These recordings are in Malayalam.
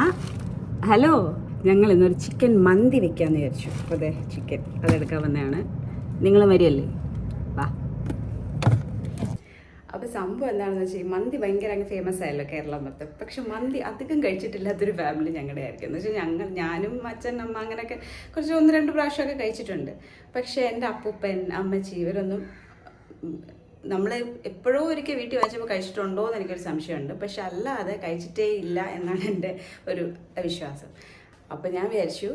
ആ ഹലോ. ഞങ്ങൾ ഇന്നൊരു ചിക്കൻ മന്തി വെക്കാമെന്ന് വിചാരിച്ചു. അതെ ചിക്കൻ അതെടുക്കാൻ വന്നതാണ്. നിങ്ങൾ വരികയല്ലേ വാ. അപ്പോൾ സംഭവം എന്താണെന്ന് വെച്ചാൽ ഈ മന്തി ഭയങ്കര അങ്ങ് ഫേമസ് ആയല്ലോ കേരളം മൊത്തം. പക്ഷെ മന്തി അധികം കഴിച്ചിട്ടില്ലാത്തൊരു ഫാമിലി ഞങ്ങളുടെ ആയിരിക്കും. എന്ന് വെച്ചാൽ ഞങ്ങൾ ഞാനും അച്ഛൻ അമ്മ അങ്ങനെയൊക്കെ കുറച്ച് ഒന്ന് രണ്ട് പ്രാവശ്യമൊക്കെ കഴിച്ചിട്ടുണ്ട്. പക്ഷേ എന്റെ അപ്പൂപ്പൻ അമ്മച്ചി ഇവരൊന്നും നമ്മൾ എപ്പോഴോ ഒരിക്കൽ വീട്ടിൽ വായിച്ചപ്പോൾ കഴിച്ചിട്ടുണ്ടോ എന്ന് എനിക്കൊരു സംശയമുണ്ട്. പക്ഷെ അല്ലാതെ കഴിച്ചിട്ടേ ഇല്ല എന്നാണ് എന്റെ ഒരു വിശ്വാസം. അപ്പോൾ ഞാൻ വിചാരിച്ചു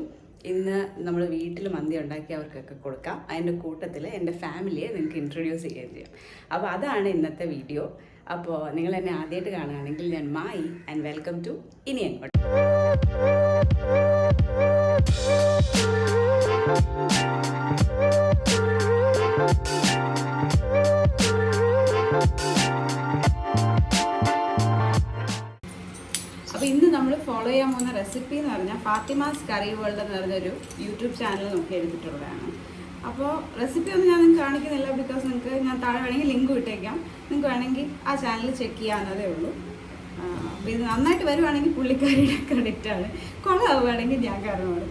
ഇന്ന് നമ്മൾ വീട്ടിൽ മന്തി ഉണ്ടാക്കി അവർക്കൊക്കെ കൊടുക്കാം. അതിന്റെ കൂട്ടത്തിൽ എന്റെ ഫാമിലിയെ നിങ്ങൾക്ക് ഇൻട്രൊഡ്യൂസ് ചെയ്യുകയും ചെയ്യാം. അപ്പോൾ അതാണ് ഇന്നത്തെ വീഡിയോ. അപ്പോൾ നിങ്ങൾ എന്നെ ആദ്യമായിട്ട് കാണുകയാണെങ്കിൽ ഞാൻ മായി ആൻഡ് വെൽക്കം ടു ഇനി അങ്ങോട്ട്. ഫാത്തിമാസ് കറി വേൾഡ് എന്ന് പറഞ്ഞൊരു യൂട്യൂബ് ചാനൽ നോക്കി എടുത്തിട്ടുള്ളതാണ് അപ്പോൾ റെസിപ്പി ഒന്നും ഞാൻ നിങ്ങൾക്ക് കാണിക്കുന്നില്ല ബിക്കോസ് നിങ്ങൾക്ക് ഞാൻ താഴെ വേണമെങ്കിൽ ലിങ്ക് വിട്ടേക്കാം നിങ്ങൾക്ക് വേണമെങ്കിൽ ആ ചാനൽ ചെക്ക് ചെയ്യാവുന്നതേ ഉള്ളൂ. അപ്പോൾ ഇത് നന്നായിട്ട് വരുവാണെങ്കിൽ പുള്ളിക്കാരിയുടെ ക്രെഡിറ്റ് ആണ്. കുളമാവുകയാണെങ്കിൽ ഞാൻ കാരണമാണ്.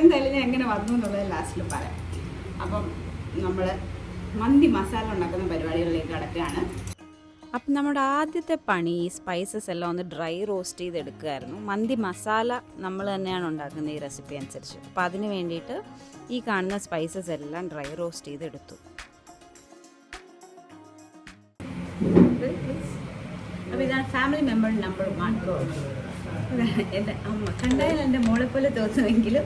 എന്തായാലും ഞാൻ എങ്ങനെ വന്നു എന്നുള്ളത് ലാസ്റ്റിൽ പറയാം. അപ്പം നമ്മൾ മന്തി മസാല ഉണ്ടാക്കുന്ന പരിപാടികളിലേക്ക് കടക്കുകയാണ്. അപ്പം നമ്മുടെ ആദ്യത്തെ പണി ഈ സ്പൈസസ് എല്ലാം ഒന്ന് ഡ്രൈ റോസ്റ്റ് ചെയ്തെടുക്കുകയായിരുന്നു മന്തി മസാല നമ്മൾ തന്നെയാണ് ഉണ്ടാക്കുന്നത് ഈ റെസിപ്പി അനുസരിച്ച്. അപ്പോൾ അതിന് വേണ്ടിയിട്ട് ഈ കാണുന്ന സ്പൈസസ് എല്ലാം ഡ്രൈ റോസ്റ്റ് ചെയ്തെടുത്തു. അപ്പോൾ ഫാമിലി മെമ്പർ നമ്പർ വൺ എന്റെ അമ്മ. കണ്ടാൽ എന്റെ മോളെ പോലെ തോന്നുമെങ്കിലും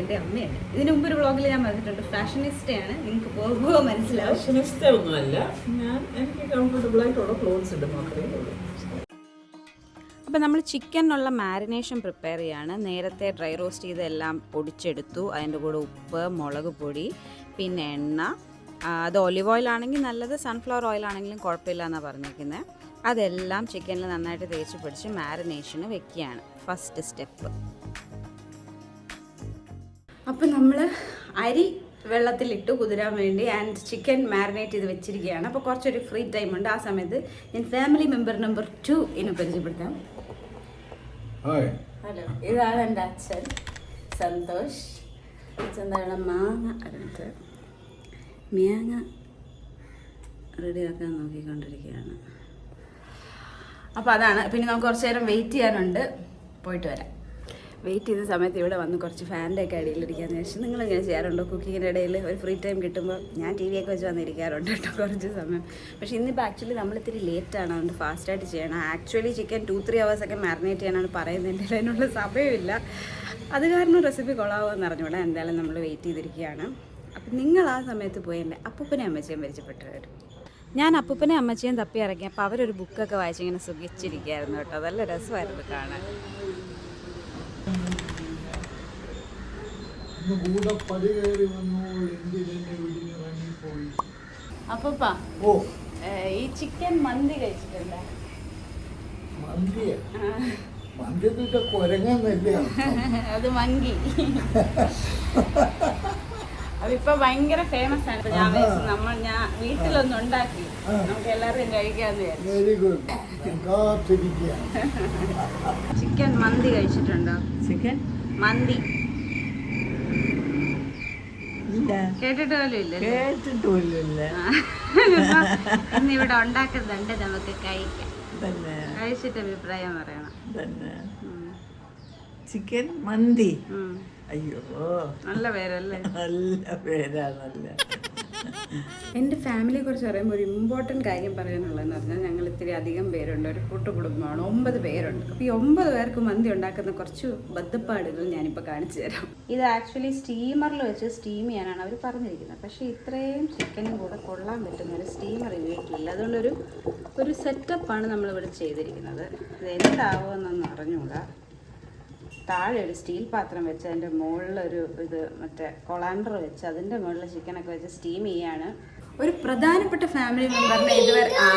എന്റെ അമ്മയാണ്. ഇതിനു മുമ്പ് ഒരു വ്ളോഗിൽ ഞാൻ പറഞ്ഞിട്ടുണ്ട് ഫാഷനിസ്റ്റയാണ് നിങ്ങൾക്ക് പോകുമ്പോൾ മനസ്സിലാവും. ഫാഷനിസ്റ്റ് ഒന്നുമല്ല ഞാൻ എനിക്ക് കംഫർട്ടബിൾ ആയിട്ടുള്ള ക്ലോത്ത്സ് ഇടും മാത്രമേ ഉള്ളൂ. അപ്പോൾ നമ്മൾ ചിക്കനുള്ള മാരിനേഷൻ പ്രിപ്പയർ ചെയ്യാണ്. നേരത്തെ ഡ്രൈ റോസ്റ്റ് ചെയ്തെല്ലാം പൊടിച്ചെടുത്തു. അതിന്റെ കൂടെ ഉപ്പ് മുളക് പൊടി പിന്നെ എണ്ണ. അത് ഒലിവ് ഓയിൽ ആണെങ്കിൽ നല്ലത് സൺഫ്ലവർ ഓയിൽ ആണെങ്കിലും കുഴപ്പമില്ല എന്നാണ് പറഞ്ഞിരിക്കുന്നത് അതെല്ലാം ചിക്കനിൽ നന്നായിട്ട് തേച്ച് പിടിച്ച് മാരിനേഷന് വെക്കുകയാണ്. ഫസ്റ്റ് സ്റ്റെപ്പ് അപ്പം നമ്മൾ അരി വെള്ളത്തിലിട്ട് കുതിരാൻ വേണ്ടി ആൻഡ് ചിക്കൻ മാരിനേറ്റ് ചെയ്ത് വെച്ചിരിക്കുകയാണ്. അപ്പോൾ കുറച്ചൊരു ഫ്രീ ടൈം ഉണ്ട്. ആ സമയത്ത് ഞാൻ ഫാമിലി മെമ്പർ നമ്പർ ടു എന്നെ പരിചയപ്പെടുത്താം. ഹലോ ഇതാണ് എന്റെ അച്ഛൻ സന്തോഷ്. അച്ഛൻ മാങ്ങ അടുത്ത് മേങ്ങ റെഡിയാക്കാൻ നോക്കിക്കൊണ്ടിരിക്കുകയാണ്. അപ്പോൾ അതാണ്. പിന്നെ നമുക്ക് കുറച്ച് നേരം വെയിറ്റ് ചെയ്യാനുണ്ട്. പോയിട്ട് വരാം. വെയിറ്റ് ചെയ്ത സമയത്ത് ഇവിടെ വന്ന് കുറച്ച് ഫാനിന്റെ ഒക്കെ അടിയിലിരിക്കാന്ന് വെച്ചാൽ നിങ്ങളിങ്ങനെ ചെയ്യാറുണ്ടോ? കുക്കിങ്ങിന്റെ ഇടയിൽ ഒരു ഫ്രീ ടൈം കിട്ടുമ്പോൾ ഞാൻ ടി വിയൊക്കെ വെച്ച് വന്നിരിക്കാറുണ്ട് കേട്ടോ കുറച്ച് സമയം. പക്ഷേ ഇന്നിപ്പോൾ ആക്ച്വലി നമ്മൾ ഇത്തിരി ലേറ്റാണ് അതുകൊണ്ട് ഫാസ്റ്റായിട്ട് ചെയ്യണം. ആക്ച്വലി ചിക്കൻ ടു ത്രീ ഹവേഴ്സൊക്കെ മാരിനേറ്റ് ചെയ്യാനാണ് പറയുന്നത് അതിനുള്ള സമയമില്ല. അത് കാരണം റെസിപ്പി കൊള്ളാവുമെന്ന് അറിഞ്ഞൂടാ എന്തായാലും നമ്മൾ വെയിറ്റ് ചെയ്തിരിക്കുകയാണ്. അപ്പം നിങ്ങൾ ആ സമയത്ത് പോയി അപ്പൂപ്പനെ അമ്മച്ചയും പരിചയപ്പെട്ടു ഞാൻ അപ്പൂപ്പനെ അമ്മച്ചിയും തപ്പി ഇറങ്ങി. അപ്പോൾ അവരൊരു ബുക്കൊക്കെ വായിച്ചിങ്ങനെ സുഖിച്ചിരിക്കുകയായിരുന്നു കേട്ടോ. നല്ല രസമായിരുന്നു കാണാൻ. കൂടെ പടി കയറി വന്നു എന്തിനെന്നെ വിടിഞ്ഞ് ഇറങ്ങിപ്പോയി അപ്പൂപ്പ ഓ. ഈ ചിക്കൻ മന്തി കഴിച്ചിട്ടുണ്ടോ? മന്തിയ? മന്തി കുരങ്ങന്നല്ലേ അത് മങ്കി. അതിപ്പോ ഭയങ്കര ഫേമസ് ആണ്. ഞാൻ നമ്മൾ ഞാൻ വീട്ടിലൊന്നും ഉണ്ടാക്കി. നമുക്ക് എല്ലാവരും കഴിക്കാന്ന് വെരി ഗുഡ് കാത്തിരിക്കുക ചിക്കൻ മന്തി കഴിച്ചിട്ടുണ്ടോ? ചിക്കൻ? മന്തി. കേട്ടിട്ട് പോലും ഇല്ല കേട്ടിട്ടില്ല ഇന്ന് ഇവിടെ ഉണ്ടാക്കുന്നുണ്ട് നമുക്ക് കഴിക്കാം. കഴിച്ചിട്ട് അഭിപ്രായം പറയണം. ചിക്കൻ മന്തി. അയ്യോ. നല്ല പേരല്ലേ? നല്ല പേരാണല്ല എന്റെ ഫാമിലിയെ കുറിച്ച് പറയുമ്പോൾ ഒരു ഇമ്പോർട്ടന്റ് കാര്യം പറയാനുള്ളതെന്ന് പറഞ്ഞാൽ ഞങ്ങൾ ഇത്തിരി അധികം പേരുണ്ട്. ഒരു കൂട്ടുകുടുംബമാണ്. ഒമ്പത് പേരുണ്ട്. അപ്പോൾ ഈ ഒമ്പത് പേർക്ക് മന്തി ഉണ്ടാക്കുന്ന കുറച്ച് ബദ്ധപ്പാടുകൾ ഞാനിപ്പോൾ കാണിച്ചു തരാം. ഇത് ആക്ച്വലി സ്റ്റീമറിൽ വെച്ച് സ്റ്റീം ചെയ്യാനാണ് അവർ പറഞ്ഞിരിക്കുന്നത്. പക്ഷേ ഇത്രയും ചിക്കനും കൂടെ കൊള്ളാൻ പറ്റുന്ന ഒരു സ്റ്റീമർ വീട്ടിലില്ല. അതുകൊണ്ടൊരു ഒരു സെറ്റപ്പാണ് നമ്മളിവിടെ ചെയ്തിരിക്കുന്നത്. ഇത് എന്താവുമെന്നൊന്നും അറിഞ്ഞുകൂടാ. താഴെ ഒരു സ്റ്റീൽ പാത്രം വെച്ച് അതിന്റെ മുകളിലൊരു ഇത് മറ്റേ കൊളാണ്ടർ വെച്ച് അതിന്റെ മുകളിൽ ചിക്കനൊക്കെ വെച്ച് സ്റ്റീം ചെയ്യാണ്. ഒരു പ്രധാനപ്പെട്ട ഫാമിലി മെമ്പറിനെ ഇതുവരെ ആ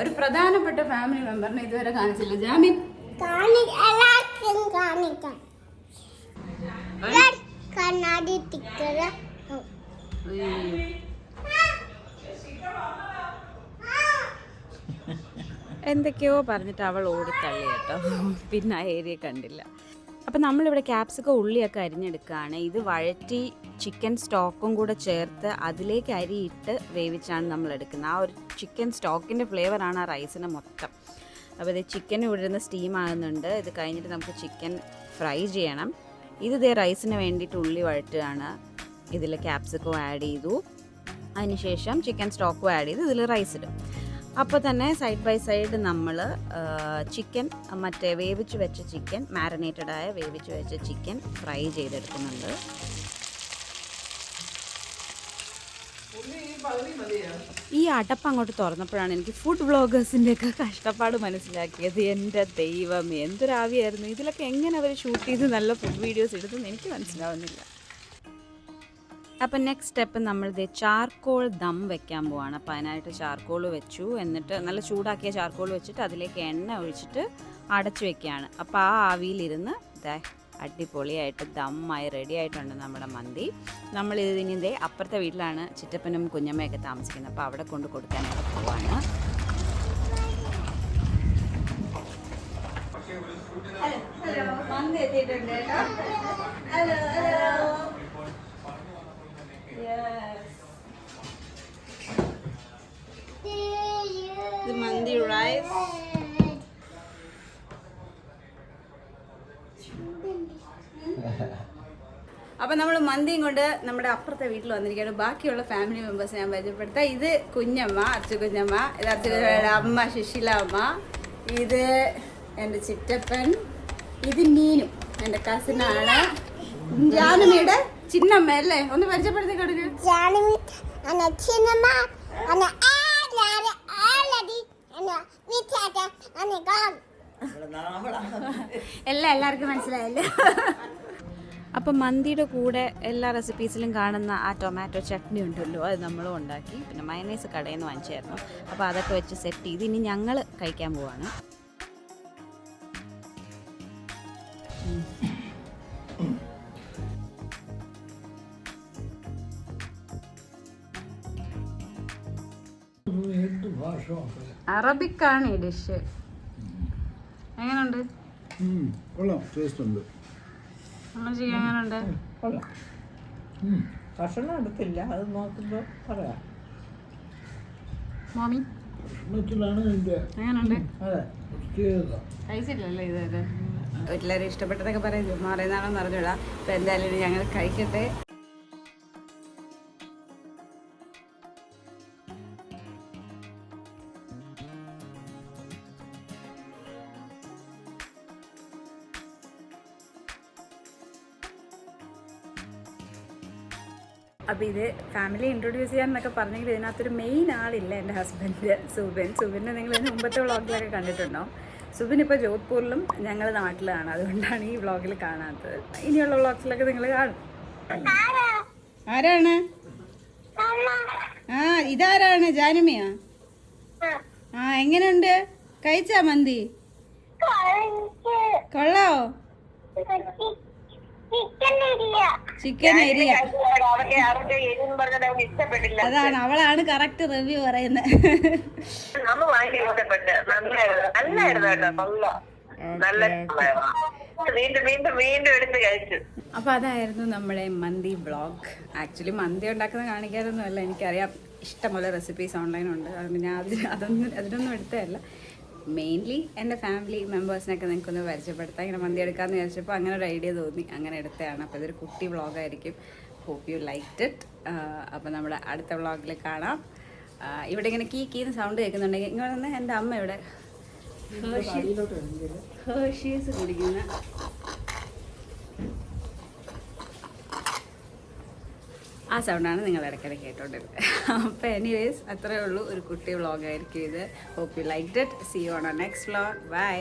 ഒരു പ്രധാനപ്പെട്ട ഫാമിലി മെമ്പറിനെ ഇതുവരെ കാണിച്ചില്ല. ജാമിൻ. കണ്ണാടി എന്തൊക്കെയോ പറഞ്ഞിട്ട് അവൾ ഓടിത്തള്ളി കേട്ടോ പിന്നെ ആ ഏരിയ കണ്ടില്ല. അപ്പം നമ്മളിവിടെ ക്യാപ്സിക്കം ഉള്ളിയൊക്കെ അരിഞ്ഞെടുക്കുകയാണ്. ഇത് വഴറ്റി ചിക്കൻ സ്റ്റോക്കും കൂടെ ചേർത്ത് അതിലേക്ക് അരിയിട്ട് വേവിച്ചാണ് നമ്മൾ എടുക്കുന്നത് ആ ഒരു ചിക്കൻ സ്റ്റോക്കിന്റെ ഫ്ലേവറാണ് ആ റൈസിന് മൊത്തം. അപ്പോൾ ഇത് ചിക്കൻ ഇവിടെ നിന്ന് സ്റ്റീം ആകുന്നുണ്ട്. ഇത് കഴിഞ്ഞിട്ട് നമുക്ക് ചിക്കൻ ഫ്രൈ ചെയ്യണം. ഇത് ഇതേ റൈസിന് വേണ്ടിയിട്ട് ഉള്ളി വഴറ്റുകയാണ്. ഇതിൽ ക്യാപ്സിക്കോ ആഡ് ചെയ്തു. അതിനുശേഷം ചിക്കൻ സ്റ്റോക്കും ആഡ് ചെയ്ത്. ഇതിൽ റൈസ് ഇടും. അപ്പോൾ തന്നെ സൈഡ് ബൈ സൈഡ് നമ്മൾ ചിക്കൻ മറ്റേ വേവിച്ച് വെച്ച ചിക്കൻ മാരിനേറ്റഡ് ആയ വേവിച്ച് വെച്ച ചിക്കൻ ഫ്രൈ ചെയ്തെടുക്കുന്നുണ്ട്. ഈ അടപ്പ് അങ്ങോട്ട് തുറന്നപ്പോഴാണ് എനിക്ക് ഫുഡ് വ്ളോഗേഴ്സിന്റെ ഒക്കെ കഷ്ടപ്പാട് മനസ്സിലാക്കിയത്. എന്റെ ദൈവം എന്തൊരാവിയായിരുന്നു. ഇതിലൊക്കെ എങ്ങനെ അവർ ഷൂട്ട് ചെയ്ത് നല്ല ഫുഡ് വീഡിയോസ് എടുത്തെന്ന് എനിക്ക് മനസ്സിലാവുന്നില്ല. അപ്പം നെക്സ്റ്റ് സ്റ്റെപ്പ് നമ്മൾ ഇത് ചാർക്കോൾ ദം വെക്കാൻ പോവാണ്. അപ്പം അതിനായിട്ട് ചാർക്കോൾ വെച്ചു. എന്നിട്ട് നല്ല ചൂടാക്കിയ ചാർക്കോൾ വെച്ചിട്ട് അതിലേക്ക് എണ്ണ ഒഴിച്ചിട്ട് അടച്ചു വെക്കുകയാണ്. അപ്പോൾ ആ ആവിയിലിരുന്ന് ദേ അടിപൊളിയായിട്ട് ദമ്മായി റെഡി ആയിട്ടുണ്ട് നമ്മുടെ മന്തി. നമ്മൾ ഇതിനി ഇതേ അപ്പുറത്തെ വീട്ടിലാണ് ചിറ്റപ്പനും കുഞ്ഞമ്മയൊക്കെ താമസിക്കുന്നത്. അപ്പോൾ അവിടെ കൊണ്ട് കൊടുക്കാനായിട്ട് പോവാണ്. ഹലോ മന്തി എത്തിയിട്ടുണ്ട് കേട്ടോ. ഹലോ ഹലോ ഇത് മന്തി റൈസ് അപ്പം നമ്മൾ മന്തിയും കൊണ്ട് നമ്മുടെ അപ്പുറത്തെ വീട്ടിൽ വന്നിരിക്കുകയാണ്. ബാക്കിയുള്ള ഫാമിലി മെമ്പേഴ്സ് ഞാൻ പരിചയപ്പെടുത്താം. ഇത് കുഞ്ഞമ്മ അർച്ചു കുഞ്ഞമ്മ ഇത് അർച്ചു കുഞ്ഞമ്മയുടെ അമ്മ ശിശില അമ്മ ഇത് എന്റെ ചിറ്റപ്പൻ ഇത് നീനും എന്റെ കസിനാണ് ജാനുമിയുടെ ചിന്നമ്മ അല്ലേ ഒന്ന് പരിചയപ്പെടുത്തി and എല്ലാം എല്ലാവർക്കും മനസ്സിലായല്ലോ. അപ്പം മന്തിയുടെ കൂടെ എല്ലാ റെസിപ്പീസിലും കാണുന്ന ആ ടൊമാറ്റോ ചട്നി ഉണ്ടല്ലോ അത് നമ്മളും ഉണ്ടാക്കി പിന്നെ മയനൈസ് കടയിൽ നിന്ന് വാങ്ങിച്ചായിരുന്നു. അപ്പോൾ അതൊക്കെ വെച്ച് സെറ്റ് ചെയ്ത് ഇനി ഞങ്ങൾ കഴിക്കാൻ പോവാണ്. അറബിക്കാണ് ഈ ഡിഷ്. എങ്ങനെയുണ്ട് ഉം, കൊള്ളാം ടേസ്റ്റ് ഉണ്ട്. അമ്മച്ചി എങ്ങനെയുണ്ട് കൊള്ളാം. ഭക്ഷണം എടുത്തില്ല അത് നോക്കുമ്പോൾ പറയാം. മോമി? ഭക്ഷണത്തിലാണ് ഇതിന്റെ എങ്ങനെയുണ്ട് അതെ കഴിച്ചില്ലല്ലോ ഇതുവരെ. എല്ലാവരും ഇഷ്ടപ്പെട്ടതൊക്കെ പറയും. മാറിയതാണെന്ന് അറിഞ്ഞൂടാ. അപ്പൊ എന്തായാലും ഇനി ഞങ്ങൾ കഴിക്കട്ടെ. അപ്പോൾ ഇത് ഫാമിലി ഇൻട്രൊഡ്യൂസ് ചെയ്യാന്നൊക്കെ പറഞ്ഞെങ്കിൽ ഇതിനകത്തൊരു മെയിൻ ആളില്ല എന്റെ ഹസ്ബൻഡ് സുബിൻ. സുബിനെ നിങ്ങൾ ഇതിന് മുമ്പത്തെ വ്ളോഗിലൊക്കെ കണ്ടിട്ടുണ്ടോ? സുബിൻ ഇപ്പോൾ ജോധ്പൂരിലും ഞങ്ങൾ നാട്ടിലാണ്. അതുകൊണ്ടാണ് ഈ വ്ളോഗിൽ കാണാത്തത്. ഇനിയുള്ള വ്ളോഗ്സിലൊക്കെ നിങ്ങൾ കാണും. ആരാണ്? ആ ഇതാരാണ്? ജാനുമിയാ? ആ എങ്ങനെയുണ്ട് കഴിച്ചാ മന്തി? കൊള്ളാവോ? ചിക്കൻ എരിയ അതാണ് അവളാണ് കറക്റ്റ് റിവ്യൂ പറയുന്നത് അപ്പൊ അതായിരുന്നു നമ്മുടെ മന്തി ബ്ലോഗ് ആക്ച്വലി മന്തി ഉണ്ടാക്കുന്ന കാണിക്കാറൊന്നും അല്ല എനിക്കറിയാം ഇഷ്ടംപോലെ റെസിപ്പീസ് ഓൺലൈനുണ്ട് അതുകൊണ്ട് ഞാൻ അതിന് അതൊന്നും അതിനൊന്നും എടുത്തതല്ല. മെയിൻലി എന്റെ ഫാമിലി മെമ്പേഴ്സിനൊക്കെ നിങ്ങൾക്കൊന്ന് പരിചയപ്പെടുത്താം. ഇങ്ങനെ മന്തി എടുക്കാമെന്ന് വിചാരിച്ചപ്പോൾ അങ്ങനെ ഒരു ഐഡിയ തോന്നി. അങ്ങനെ എടുത്തതാണ്. അപ്പോൾ ഇതൊരു കുട്ടി വ്ളോഗായിരിക്കും ഹോപ്പ് യു ലൈക്ക് ഇറ്റ് അപ്പോൾ നമ്മുടെ അടുത്ത വ്ളോഗിൽ കാണാം. ഇവിടെ ഇങ്ങനെ കീ കീന്ന് സൗണ്ട് കേൾക്കുന്നുണ്ടെങ്കിൽ ഇങ്ങനെ എന്റെ അമ്മ ഇവിടെ. ഹേർഷീസ് കുടിക്കുന്ന ആ സൗണ്ടാണ് നിങ്ങൾ ഇടയ്ക്കിടയ്ക്ക് കേട്ടോണ്ടിരുന്നത്. അപ്പോൾ എനിവേസ് അത്രേ ഉള്ളൂ. ഒരു കുട്ടി വ്ളോഗായിരിക്കും ഇത്. Hope you like it see you on the next vlog bye